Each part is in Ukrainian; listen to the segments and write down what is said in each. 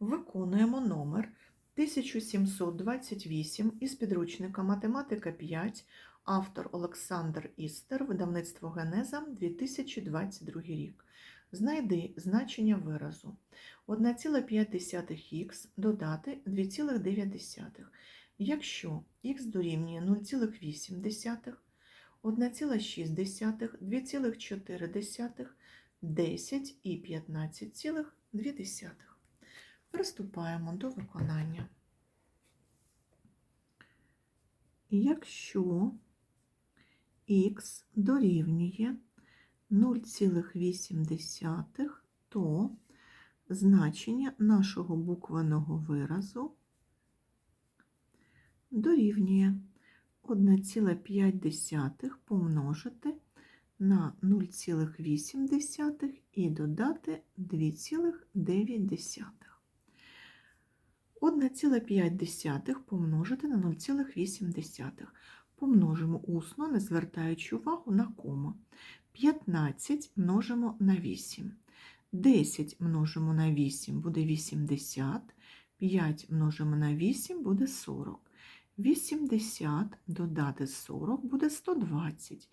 Виконуємо номер 1728 із підручника Математика 5, автор Олександр Істер, видавництво Генеза 2022 рік. Знайди значення виразу. 1,5х додати 2,9. Якщо х дорівнює 0,8, 1,6, 2,4, 10 і 15,2. Приступаємо до виконання. Якщо х дорівнює 0,8, то значення нашого буквеного виразу дорівнює 1,5 помножити на 0,8 і додати 2,9. 1,5 помножити на 0,8. Помножимо усно, не звертаючи увагу на кому. 15 множимо на 8. 10 множимо на 8 буде 80. 5 множимо на 8 буде 40. 80 додати 40 буде 120.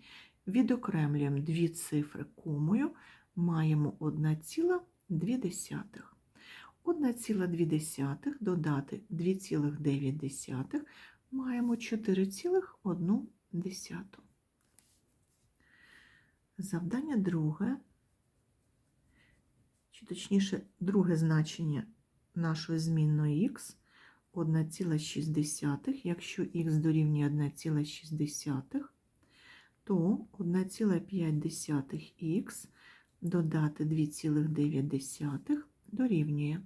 Відокремлюємо дві цифри комою, маємо 1,2. 1,2 додати 2,9 маємо 4,1. Завдання друге, чи точніше, друге значення нашої змінної х 1,6. Якщо х дорівнює 1,6, то 1,5х додати 2,9 дорівнює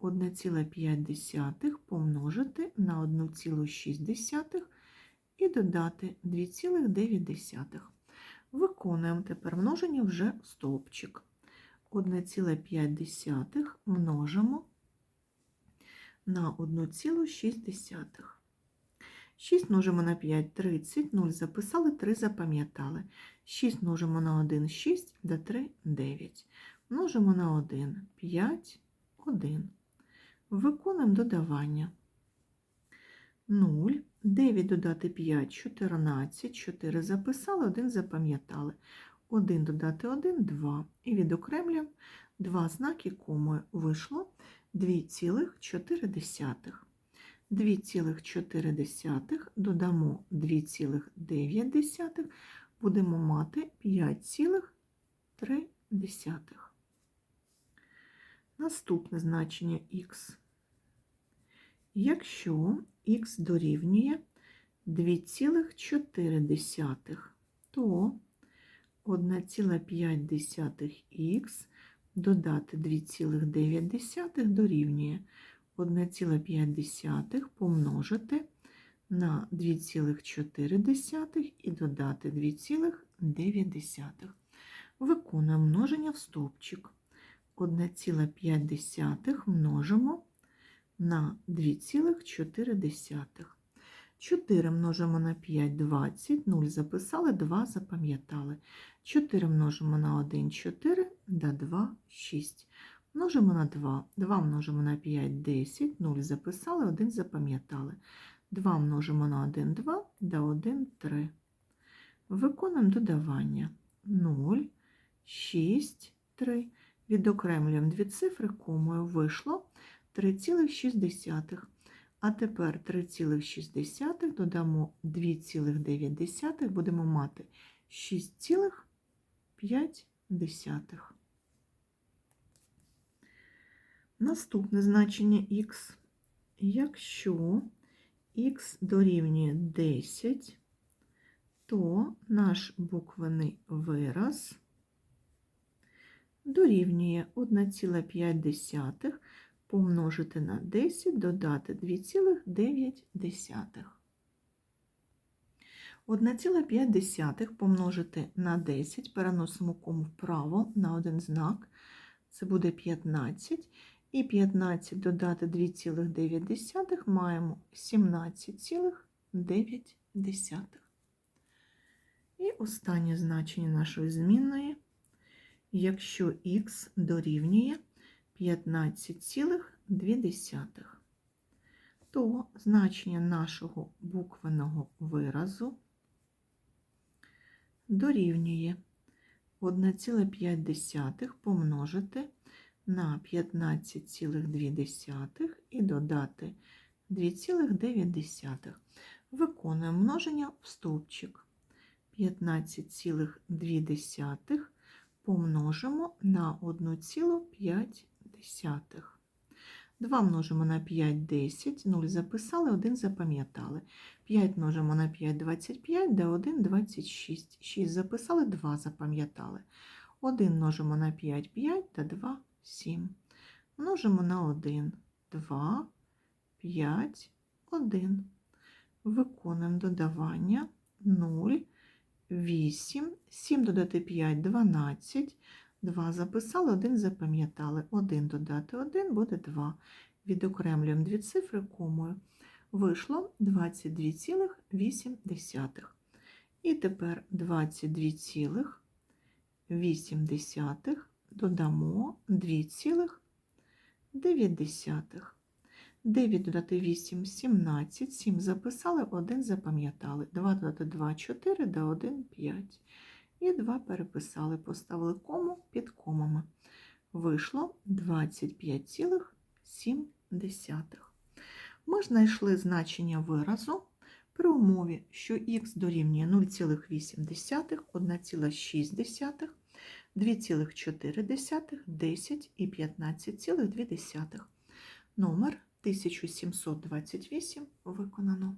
1,5 помножити на 1,6 і додати 2,9. Виконуємо тепер множення вже в стовпчик. 1,5 множимо на 1,6. 6 множимо на 5 30, 0 записали, 3 запам'ятали. 6 множимо на 1 6, до 3 9. Множимо на 1 5, 1. Виконуємо додавання. 0, 9 додати 5, 14, 4 записали, 1 запам'ятали. 1 додати 1, 2. І відокремлюємо два знаки комою. Вийшло 2,4. 2,4 додамо 2,9, будемо мати 5,3. Наступне значення х. Якщо х дорівнює 2,4, то 1,5х додати 2,9 дорівнює 1,5 помножити на 2,4 і додати 2,9. Виконуємо множення в стовпчик. 1,5 множимо на 2,4. 4 множимо на 5 20, 0 записали, 2 запам'ятали. 4 множимо на 1 4, да 2 6. Множимо на 2, 2 множимо на 5 10, 0 записали, 1 запам'ятали. 2 множимо на 1 2, да 1 3. Виконуємо додавання 0, 6, 3. Відокремлюємо дві цифри, комою вийшло 3,6. А тепер 3,6 додамо 2,9, будемо мати 6,5. Наступне значення х. Якщо х дорівнює 10, то наш буквений вираз дорівнює 1,5 помножити на 10, додати 2,9. 1,5 помножити на 10, переносимо кому вправо на один знак, це буде 15. І 15 додати 2,9 маємо 17,9. І останнє значення нашої змінної, якщо х дорівнює 15,9. 2, то значення нашого буквеного виразу дорівнює 1,5 помножити на 15,2 і додати 2,9. Виконуємо множення в стовпчик. 15,2 помножимо на 1,5. 2 множимо на 5 – 10, 0 записали, 1 запам'ятали. 5 множимо на 5 – 25, да 1 – 26. 6 записали, 2 запам'ятали. 1 множимо на 5 – 5, та 2 – 7. Множимо на 1 – 2, 5, 1. Виконуємо додавання 0, 8, 7 додати 5 – 12, 2 записали, 1 запам'ятали. 1 додати 1 буде 2. Відокремлюємо дві цифри комою. Вийшло 22,8. І тепер 22,8 додамо 2,9. 9 додати 8 – 17, 7 записали, 1 запам'ятали. 2 додати 2 – 4, да 1 – 5. І 2 переписали, поставили кому під комами. Вийшло 25,7. Ми знайшли значення виразу при умові, що х дорівнює 0,8, 1,6, 2,4, 10 і 15,2. Номер 1728 виконано.